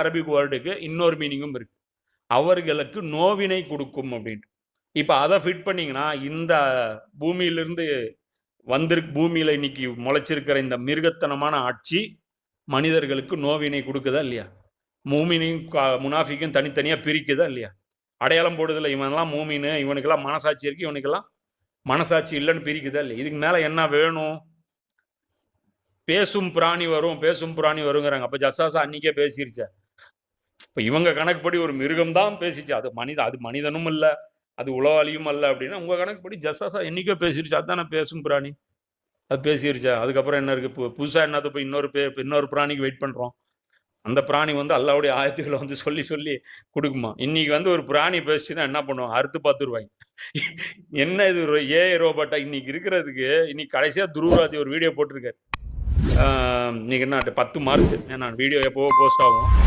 Arabic வேர்டுக்கு இன்னொரு மீனிங்கும் இருக்கு. அவர்களுக்கு நோவினை கொடுக்கும் அப்படின்ட்டு. இப்போ அதை ஃபிட் பண்ணிங்கன்னா இந்த பூமியிலிருந்து வந்திருக்கு பூமியில இன்னைக்கு முளைச்சிருக்கிற இந்த மிருகத்தனமான ஆட்சி மனிதர்களுக்கு நோவினை கொடுக்குதா இல்லையா? மூமினையும் முனாஃபிக்கும் தனித்தனியா பிரிக்குதா இல்லையா? அடையாளம் போடுதில்ல இவனெல்லாம் மூமின்னு இவனுக்கெல்லாம் மனசாட்சி இருக்கு இவனுக்கெல்லாம் மனசாட்சி இல்லைன்னு பிரிக்குதா இல்லையா? இதுக்கு மேல என்ன வேணும்? பேசும் பிராணி வரும் பேசும் பிராணி வருங்கிறாங்க. அப்போ ஜசாசா அன்னைக்கே பேசிருச்சா. இப்போ இவங்க கணக்குப்படி ஒரு மிருகம் தான் பேசிச்சு. அது மனித அது மனிதனும் இல்லை. அது உளவாளியும் அல்ல அப்படின்னா உங்கள் கணக்குப்படி ஜசாசா என்றைக்கோ பேசிருச்சு. அதுதானே பேசும் பிராணி. அது பேசிருச்சா? அதுக்கப்புறம் என்ன இருக்குது பு- புதுசாக என்னது? இப்போ இன்னொரு பே இன்னொரு பிராணிக்கு வெயிட் பண்ணுறோம் அந்த பிராணி வந்து அல்லாவுடைய ஆயத்துக்களை வந்து சொல்லி சொல்லி கொடுக்குமா? இன்னைக்கு வந்து ஒரு பிராணி பேசிச்சுன்னா என்ன பண்ணுவோம் அறுத்து பார்த்துருவாங்க. என்ன இது? ஏஐ ரோபோட்டா இன்னைக்கு இருக்கிறதுக்கு இன்னைக்கு கடைசியாக துருவராதி ஒரு வீடியோ போட்டிருக்காரு. இன்னைக்கு என்ன பத்து மார்ச் ஏன்னா வீடியோ எப்போவோ போஸ்ட் ஆகும்.